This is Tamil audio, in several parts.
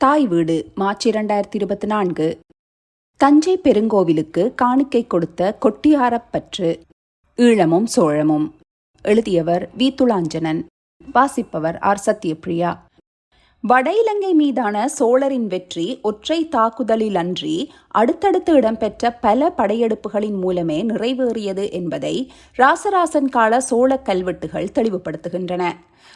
தாய் வீடு மார்ச் இரண்டாயிரத்தி இருபத்தி நான்கு தஞ்சை பெருங்கோவிலுக்கு காணிக்கை கொடுத்த கொட்டியாரப்பற்று ஈழமும் சோழமும். எழுதியவர் வி. துளாஞ்சனன் வாசிப்பவர் ஆர். சத்யபிரியா வட இலங்கை மீதான சோழரின் வெற்றி ஒற்றை தாக்குதலில் அன்றி அடுத்தடுத்து இடம்பெற்ற பல படையெடுப்புகளின் மூலமே நிறைவேறியது என்பதை ராசராசன் கால சோழ கல்வெட்டுகள் தெளிவுபடுத்துகின்றன.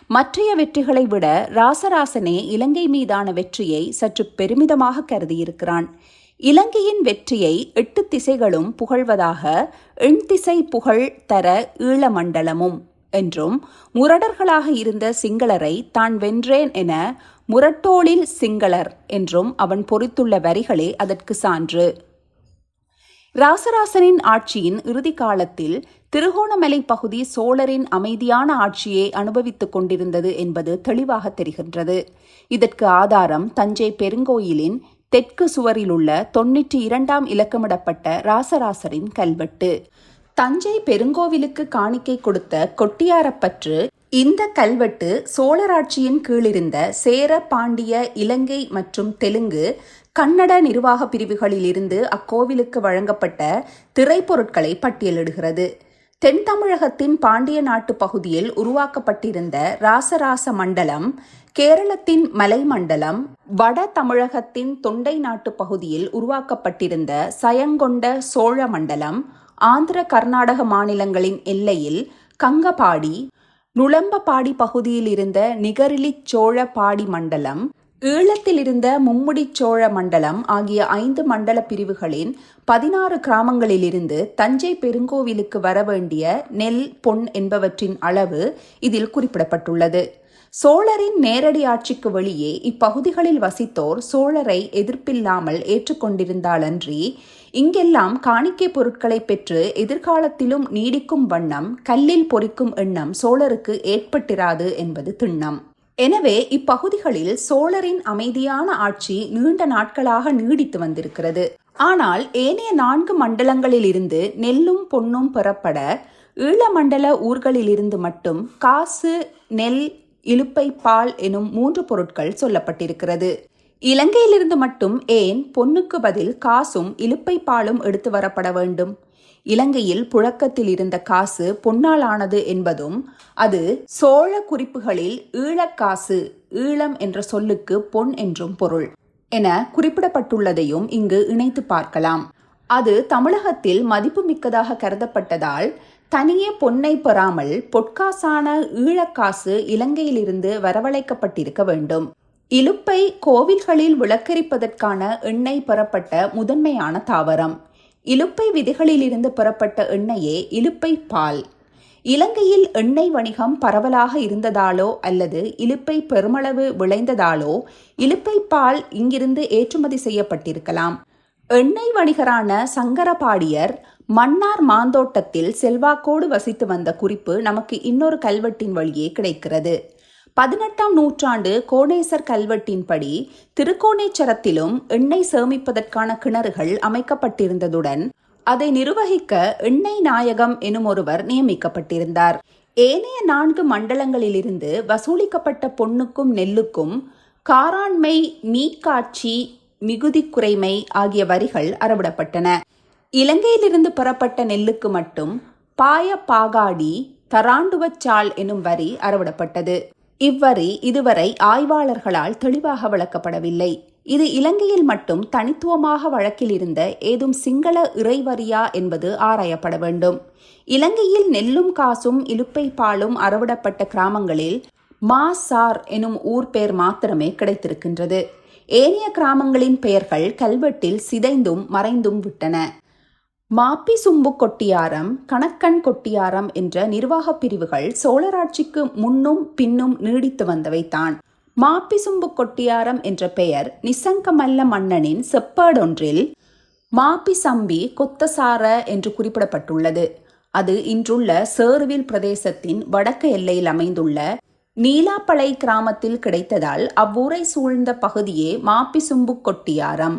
மற்றைய வெற்றிகளை விட ராசராசனே இலங்கை மீதான வெற்றியை சற்று பெருமிதமாக கருதியிருக்கிறான். இலங்கையின் வெற்றியை எட்டு திசைகளும் புகழ்வதாக எண்திசை புகழ் தர ஈழமண்டலமும் என்றும் முரடர்களாக இருந்த சிங்களரை தான் வென்றேன் என முரட்டோளில் சிங்களர் என்றும் அவன் பொறித்துள்ள வரிகளே அதற்கு சான்று. ராசராசனின் ஆட்சியின் இறுதி காலத்தில் திருகோணமலை பகுதி சோழரின் அமைதியான ஆட்சியை அனுபவித்துக் கொண்டிருந்தது என்பது தெளிவாக தெரிகின்றது. இதற்கு ஆதாரம் தஞ்சை பெருங்கோயிலின் தெற்கு சுவரில் உள்ள தொன்னூற்றி இரண்டாம் இலக்கமிடப்பட்ட ராசராசரின் கல்வெட்டு. தஞ்சை பெருங்கோவிலுக்கு காணிக்கை கொடுத்த கொட்டியாரப்பற்று இந்த கல்வெட்டு சோழராட்சியின் கீழிருந்த சேர பாண்டிய இலங்கை மற்றும் தெலுங்கு கன்னட நிர்வாக பிரிவுகளில் இருந்து அக்கோவிலுக்கு வழங்கப்பட்ட திரைப்பொருட்களை பட்டியலிடுகிறது. தென் தமிழகத்தின் பாண்டிய நாட்டு பகுதியில் உருவாக்கப்பட்டிருந்த ராசராச மண்டலம் கேரளத்தின் மலை மண்டலம் வட தமிழகத்தின் தொண்டை நாட்டு பகுதியில் உருவாக்கப்பட்டிருந்த சயங்கொண்ட சோழ மண்டலம் ஆந்திர கர்நாடக மாநிலங்களின் எல்லையில் கங்கபாடி நுளம்பபாடி பகுதியில் இருந்த நிகரிலி சோழ பாடி மண்டலம் ஈழத்தில் இருந்த மும்முடி சோழ மண்டலம் ஆகிய ஐந்து மண்டல பிரிவுகளின் பதினாறு கிராமங்களிலிருந்து தஞ்சை பெருங்கோவிலுக்கு வரவேண்டிய நெல் பொன் என்பவற்றின் அளவு இதில் குறிப்பிடப்பட்டுள்ளது. சோழரின் நேரடி ஆட்சிக்கு வெளியே இப்பகுதிகளில் வசித்தோர் சோழரை எதிர்ப்பில்லாமல் ஏற்றுக்கொண்டிருந்தாலன்றி இங்கெல்லாம் காணிக்கை பொருட்களை பெற்று எதிர்காலத்திலும் நீடிக்கும் வண்ணம் கல்லில் பொறிக்கும் எண்ணம் சோழருக்கு ஏற்பட்டிராது என்பது திண்ணம். எனவே இப்பகுதிகளில் சோழரின் அமைதியான ஆட்சி நீண்ட நாட்களாக நீடித்து வந்திருக்கிறது. ஆனால் ஏனைய நான்கு மண்டலங்களில் இருந்து நெல்லும் பொன்னும் பெறப்பட ஈழமண்டல ஊர்களிலிருந்து மட்டும் காசு நெல் இலுப்பை பால் எனும் மூன்று பொருட்கள் சொல்லப்பட்டிருக்கிறது. இலங்கையிலிருந்து மட்டும் ஏன் பொன்னுக்கு பதில் காசும் இலுப்பை பாலும் எடுத்து வரப்பட வேண்டும்? இலங்கையில் புழக்கத்தில் இருந்த காசு பொன்னால் ஆனது என்பதும் அது சோழ குறிப்புகளில் ஈழக்காசு ஈழம் என்ற சொல்லுக்கு பொன் என்றும் பொருள் என குறிப்பிடப்பட்டுள்ளதையும் இங்கு இணைத்து பார்க்கலாம். அது தமிழகத்தில் மதிப்புமிக்கதாக கருதப்பட்டதால் தனியே பொன்னை பெறாமல் பொற்காசான ஈழக்காசு இலங்கையிலிருந்து வரவழைக்கப்பட்டிருக்க வேண்டும். இலுப்பை கோவில்களில் விளக்கரிப்பதற்கான எண்ணெய் பெறப்பட்ட முதன்மையான தாவரம். இலுப்பை விதிகளிலிருந்து பெறப்பட்ட எண்ணெயே இலுப்பை பால். இலங்கையில் எண்ணெய் வணிகம் பரவலாக இருந்ததாலோ அல்லது இலுப்பை பெருமளவு விளைந்ததாலோ இலுப்பை பால் இங்கிருந்து ஏற்றுமதி செய்யப்பட்டிருக்கலாம். எண்ணெய் வணிகரான சங்கரபாடியர் மன்னார் மாந்தோட்டத்தில் செல்வாக்கோடு வசித்து வந்த குறிப்பு நமக்கு இன்னொரு கல்வெட்டின் வழியே கிடைக்கிறது. பதினெட்டாம் நூற்றாண்டு கோணேசர் கல்வெட்டின்படி திருக்கோணேச்சரத்திலும் எண்ணெய் சேமிப்பதற்கான கிணறுகள் அமைக்கப்பட்டிருந்ததுடன் அதை நிர்வகிக்க எண்ணெய் நாயகம் எனும் ஒருவர் நியமிக்கப்பட்டிருந்தார். ஏனைய நான்கு மண்டலங்களிலிருந்து வசூலிக்கப்பட்ட பொன்னுக்கும் நெல்லுக்கும் காராண்மை மீக்காட்சி மிகுதி குறைமை ஆகிய வரிகள் அறவிடப்பட்டன. இலங்கையிலிருந்து பெறப்பட்ட நெல்லுக்கு மட்டும் பாய பாகாடி தராண்டுவச்சால் எனும் வரி அறவிடப்பட்டது. இவ்வரி இதுவரை ஆய்வாளர்களால் தெளிவாக விளக்கப்படவில்லை. இது இலங்கையில் மட்டும் தனித்துவமாக வழக்கில் இருந்த ஏதும் சிங்கள இறைவரியா என்பது ஆராயப்பட வேண்டும். இலங்கையில் நெல்லும் காசும் இலுப்பை பாலும் அறவிடப்பட்ட கிராமங்களில் மா சார் எனும் ஊர் பெயர் மாத்திரமே கிடைத்திருக்கின்றது. ஏனைய கிராமங்களின் பெயர்கள் கல்வெட்டில் சிதைந்தும் மறைந்தும் விட்டன. மாப்பி சும்பு கொட்டியாரம் கணக்கன் கொட்டியாரம் என்ற நிர்வாக பிரிவுகள் சோழராட்சிக்கு முன்னும் பின்னும் நீடித்து வந்தவைதான் மாப்பி சும்பு கொட்டியாரம் என்ற பெயர் நிசங்கமல்ல மன்னனின் செப்பாடொன்றில் மாப்பி சம்பி கொத்தசார என்று குறிப்பிடப்பட்டுள்ளது. அது இன்றுள்ள சேருவில் பிரதேசத்தின் வடக்கு எல்லையில் அமைந்துள்ள நீலாப்பளை கிராமத்தில் கிடைத்ததால் அவ்வூரை சூழ்ந்த பகுதியே மாப்பிசும்பு கொட்டியாரம்.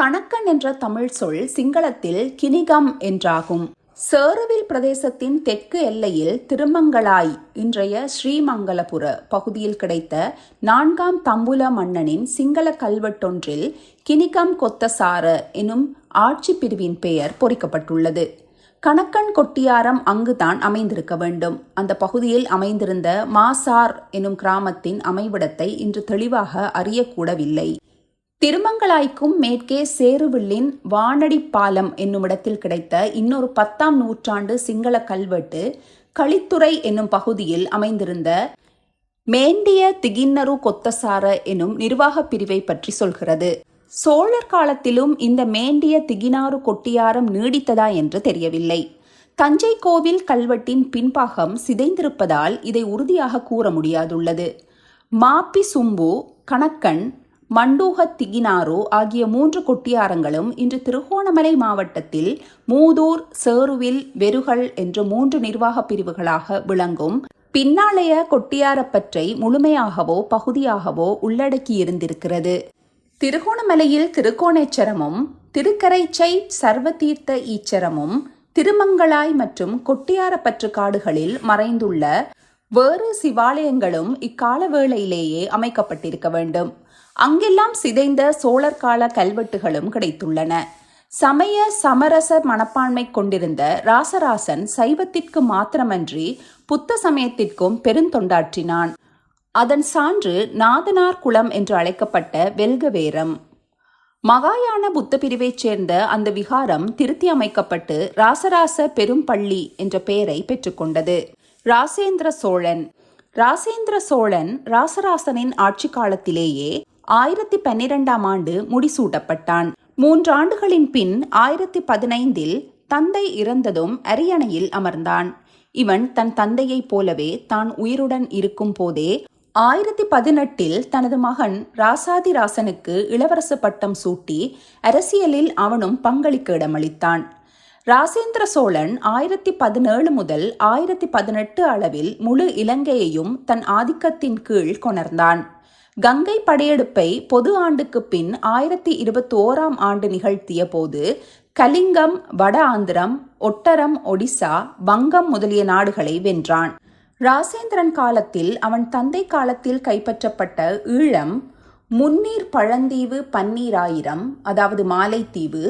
கணக்கன் என்ற தமிழ் சொல் சிங்களத்தில் கினிகம் என்றாகும். சேருவில் பிரதேசத்தின் தெற்கு எல்லையில் திருமங்கலாய் இன்றைய ஸ்ரீமங்கலபுர பகுதியில் கிடைத்த நான்காம் தம்புல மன்னனின் சிங்கள கல்வெட்டொன்றில் கினிகம் கொத்தசார எனும் ஆட்சி பிரிவின் பெயர் பொறிக்கப்பட்டுள்ளது. கணக்கன் கொட்டியாரம் அங்குதான் அமைந்திருக்க வேண்டும். அந்த பகுதியில் அமைந்திருந்த மாசார் எனும் கிராமத்தின் அமைவிடத்தை இன்று தெளிவாக அறியக்கூடவில்லை. திருமங்கலாய்க்கும் மேற்கே சேருவில்லின் வானடி பாலம் என்னுமிடத்தில் கிடைத்த இன்னொரு பத்தாம் நூற்றாண்டு சிங்கள கல்வெட்டு களித்துறை என்னும் பகுதியில் அமைந்திருந்த மேண்டிய திகின்னரு கொத்தசார எனும் நிர்வாக பிரிவை பற்றி சொல்கிறது. சோழர் காலத்திலும் இந்த மேண்டிய திகினாறு கொட்டியாரம் நீடித்ததா என்று தெரியவில்லை. தஞ்சை கோவில் கல்வெட்டின் பின்பாகம் சிதைந்திருப்பதால் இதை உறுதியாக கூற முடியாதுள்ளது. மாப்பி சும்பு கணக்கன் மண்டூக திகினாறு ஆகிய மூன்று கொட்டியாரங்களும் இன்று திருகோணமலை மாவட்டத்தில் மூதூர் சேருவில் வெருகள் என்ற மூன்று நிர்வாக பிரிவுகளாக விளங்கும். பின்னாளைய கொட்டியாரப்பற்றை முழுமையாகவோ பகுதியாகவோ உள்ளடக்கியிருந்திருக்கிறது. திருகோணமலையில் திருக்கோணேச்சரமும் திருக்கரைச்சை சர்வதீர்த்த ஈச்சரமும் திருமங்களாய் மற்றும் கொட்டியாரப்பற்று காடுகளில் மறைந்துள்ள வேறு சிவாலயங்களும் இக்கால வேளையிலேயே அமைக்கப்பட்டிருக்க வேண்டும். அங்கெல்லாம் சிதைந்த சோழர் கால கல்வெட்டுகளும் கிடைத்துள்ளன. சமய சமரச மனப்பான்மை கொண்டிருந்த ராசராசன் சைவத்திற்கு மாத்திரமன்றி புத்த சமயத்திற்கும் பெருந்தொண்டாற்றினான். அதன் சான்று நாதனார் குளம் என்று அழைக்கப்பட்ட வெல்கவேரம். மகாயான புத்த பிரிவைச் சேர்ந்த அந்த விகாரம் திருத்தி அமைக்கப்பட்டு ராசராச பெரும்பள்ளி என்ற பெயரை பெற்றுக்கொண்டது ராசேந்திர சோழன். ராசேந்திர சோழன் ராசராசனின் ஆட்சி காலத்திலேயே ஆயிரத்தி பன்னிரெண்டாம் ஆண்டு முடிசூட்டப்பட்டான். மூன்றாண்டுகளின் பின் ஆயிரத்தி பதினைந்தில் தந்தை இறந்ததும் அரியணையில் அமர்ந்தான். இவன் தன் தந்தையைப் போலவே தான் உயிருடன் இருக்கும் போதே ஆயிரத்தி பதினெட்டில் தனது மகன் ராசாதிராசனுக்கு இளவரசு பட்டம் சூட்டி அரசியலில் அவனும் பங்களிக்க இடமளித்தான். ராசேந்திர சோழன் ஆயிரத்தி பதினேழு முதல் ஆயிரத்தி பதினெட்டு அளவில் முழு இலங்கையையும் தன் ஆதிக்கத்தின் கீழ் கொணர்ந்தான். கங்கை படையெடுப்பை பொது ஆண்டுக்கு பின் ஆயிரத்தி இருபத்தி ஓராம் ஆண்டு நிகழ்த்திய போது கலிங்கம் வட ஆந்திரம் ஒட்டரம் ஒடிசா வங்கம் முதலிய நாடுகளை வென்றான். ராசேந்திரன் காலத்தில் அவன் தந்தை காலத்தில் கைப்பற்றப்பட்ட ஈழம் முன்னீர் பழந்தீவு பன்னீராயிரம் அதாவது மாலைத்தீவு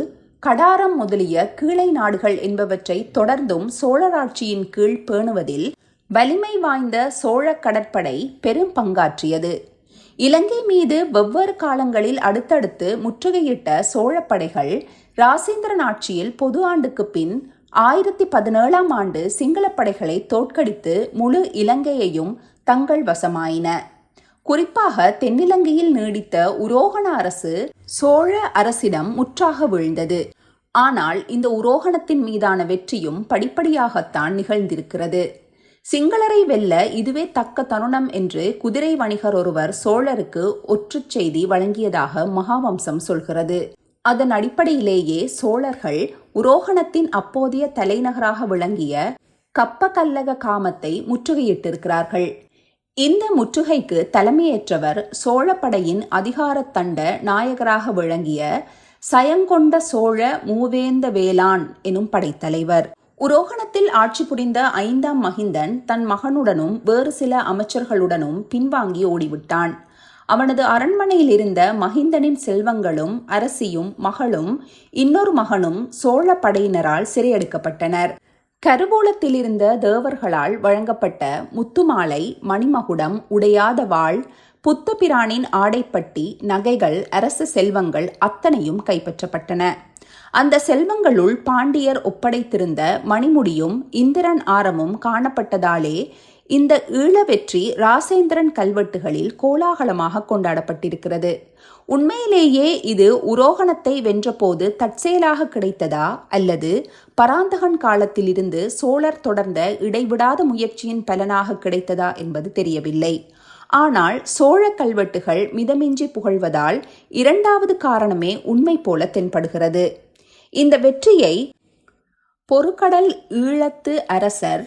கடாரம் முதலிய கீழை நாடுகள் என்பவற்றை தொடர்ந்தும் சோழராட்சியின் கீழ் பேணுவதில் வலிமை வாய்ந்த சோழ கடற்படை பெரும் பங்காற்றியது. இலங்கை மீது வெவ்வேறு காலங்களில் அடுத்தடுத்து முற்றுகையிட்ட சோழப்படைகள் ராசேந்திரன் ஆட்சியில் பொது ஆண்டுக்கு பின் ஆயிரத்தி பதினேழாம் ஆண்டு சிங்களப்படைகளை தோற்கடித்து முழு இலங்கையையும் தங்கள் வசமாயின. குறிப்பாக தென்னிலங்கையில் நீடித்த உரோகண அரசு சோழ அரசிடம் முற்றாக வீழ்ந்தது. ஆனால் இந்த உரோகணத்தின் மீதான வெற்றியும் படிப்படியாகத்தான் நிகழ்ந்திருக்கிறது. சிங்களரை வெல்ல இதுவே தக்க தருணம் என்று குதிரை வணிகர் ஒருவர் சோழருக்கு ஒற்றுச் செய்தி வழங்கியதாக மகாவம்சம் சொல்கிறது. அதன் அடிப்படையிலேயே சோழர்கள் உரோகணத்தின் அப்போதைய தலைநகராக விளங்கிய கப்பகல்லக காமத்தை முற்றுகையிட்டிருக்கிறார்கள். இந்த முற்றுகைக்கு தலைமையேற்றவர் சோழப்படையின் அதிகாரத்தண்ட நாயகராக விளங்கிய சயங்கொண்ட சோழ மூவேந்த வேளான் எனும் படைத்தலைவர். உரோகணத்தில் ஆட்சி புரிந்த ஐந்தாம் மகிந்தன் தன் மகனுடனும் வேறு சில அமைச்சர்களுடனும் பின்வாங்கி ஓடிவிட்டான். அவனது அரண்மனையில் இருந்த மகிந்தனின் செல்வங்களும் அரசியும் மகளும் இன்னொரு மகனும் சோழ படையினரால் சிறையெடுக்கப்பட்டனர். கருவூலத்தில் இருந்த தேவர்களால் வழங்கப்பட்ட முத்துமாலை மணிமகுடம் உடையாத வாழ் புத்தபிரானின் ஆடைப்பட்டி நகைகள் அரச செல்வங்கள் அத்தனையும் கைப்பற்றப்பட்டன. அந்த செல்வங்களுள் பாண்டியர் ஒப்படைத்திருந்த மணிமுடியும் இந்திரன் ஆரமும் காணப்பட்டதாலே இந்த ஈழ வெற்றி ராசேந்திரன் கல்வெட்டுகளில் கோலாகலமாக கொண்டாடப்பட்டிருக்கிறது. உண்மையிலேயே இது உரோகணத்தை வென்றபோது தற்செயலாக கிடைத்ததா அல்லது பராந்தகன் காலத்திலிருந்து சோழர் தொடர்ந்த இடைவிடாத முயற்சியின் பலனாக கிடைத்ததா என்பது தெரியவில்லை. ஆனால் சோழ கல்வெட்டுகள் மிதமின்றி புகழ்வதால் இரண்டாவது காரணமே உண்மை போல தென்படுகிறது. இந்த வெற்றியை பொறுக்கடல் ஈழத்து அரசர்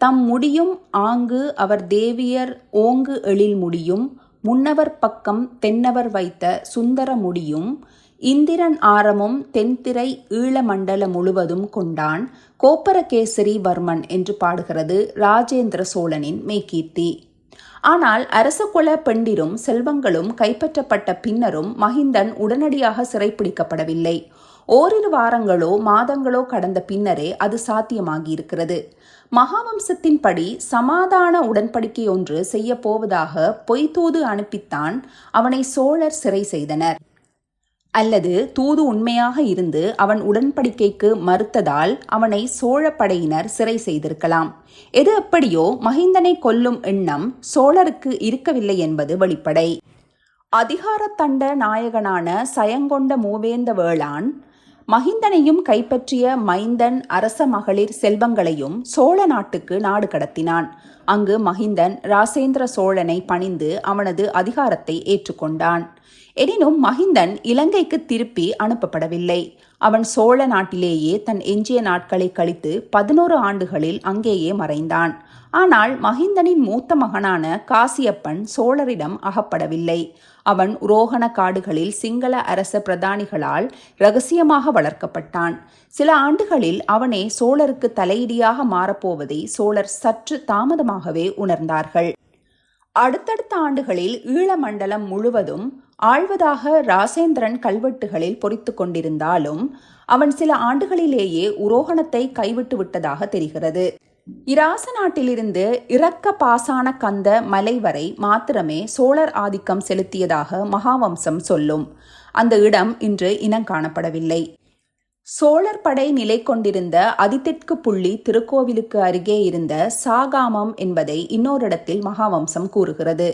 தம் முடியும் ஆங்கு அவர் தேவியர் ஓங்கு எழில் முடியும் முன்னவர் பக்கம் தென்னவர் வைத்த சுந்தர முடியும் இந்திரன் ஆரமும் தென்திரை ஈழமண்டல முழுவதும் கொண்டான் கோப்பரகேசரி வர்மன் என்று பாடுகிறது ராஜேந்திர சோழனின் மெய்கீர்த்தி. ஆனால் அரச குல பெண்டிரும் செல்வங்களும் கைப்பற்றப்பட்ட பின்னரும் மகிந்தன் உடனடியாக சிறைப்பிடிக்கப்படவில்லை. ஓரிரு வாரங்களோ மாதங்களோ கடந்த பின்னரே அது சாத்தியமாகியிருக்கிறது. மகாவம்சத்தின்படி சமாதான உடன்படிக்கை ஒன்று செய்ய போவதாக பொய்தூது அனுப்பித்தான் அவனை சோழர் சிறை செய்தனர். அல்லது தூது உண்மையாக இருந்து அவன் உடன்படிக்கைக்கு மறுத்ததால் அவனை சோழ படையினர் சிறை செய்திருக்கலாம். எது எப்படியோ மகிந்தனை கொல்லும் எண்ணம் சோழருக்கு இருக்கவில்லை என்பது வெளிப்படை. அதிகாரத்தண்ட நாயகனான சயங்கொண்ட மூவேந்த வேளான் மகிந்தனையும் கைப்பற்றிய மைந்தன் அரச மகளிர் செல்வங்களையும் சோழ நாட்டுக்கு நாடு கடத்தினான். அங்கு மகிந்தன் ராசேந்திர சோழனை பணிந்து அவனது அதிகாரத்தை ஏற்றுக்கொண்டான். எனினும் மகிந்தன் இலங்கைக்கு திருப்பி அனுப்பப்படவில்லை. அவன் சோழ நாட்டிலேயே தன் எஞ்சிய நாட்களை கழித்து பதினோரு ஆண்டுகளில் அங்கேயே மறைந்தான். ஆனால் மகிந்தனின் மூத்த மகனான காசியப்பன் சோழரிடம் அகப்படவில்லை. அவன் உரோகண காடுகளில் சிங்கள அரச பிரதானிகளால் ரகசியமாக வளர்க்கப்பட்டான். சில ஆண்டுகளில் அவனே சோழருக்கு தலையிடியாக மாறப்போவதை சோழர் சற்று தாமதமாகவே உணர்ந்தார்கள். அடுத்தடுத்த ஆண்டுகளில் ஈழமண்டலம் முழுவதும் ஆழ்வதாக ராசேந்திரன் கல்வெட்டுகளில் பொறித்து கொண்டிருந்தாலும் அவன் சில ஆண்டுகளிலேயே உரோகணத்தை கைவிட்டு விட்டதாக தெரிகிறது. இராச நாட்டிலிருந்து இறக்க பாசான கந்த மலை வரை மாத்திரமே சோழர் ஆதிக்கம் செலுத்தியதாக மகாவம்சம் சொல்லும். அந்த இடம் இன்று இனம் காணப்படவில்லை. சோழர் படை நிலை கொண்டிருந்த அதித்தெற்கு புள்ளி திருக்கோவிலுக்கு அருகே இருந்த சாகாமம் என்பதை இன்னொரு இடத்தில் மகாவம்சம் கூறுகிறது.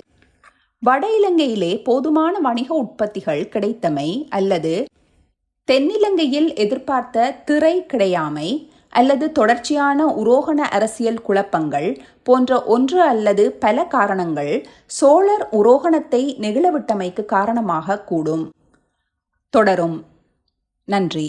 வட இலங்கையிலே போதுமான வணிக உற்பத்திகள் கிடைத்தமை அல்லது தென்னிலங்கையில் எதிர்பார்த்த திரை கிடையாமை அல்லது தொடர்ச்சியான உரோகண அரசியல் குழப்பங்கள் போன்ற ஒன்று அல்லது பல காரணங்கள் சோழர் உரோகணத்தை நெகிழவிட்டமைக்கு காரணமாக கூடும். தொடரும். நன்றி.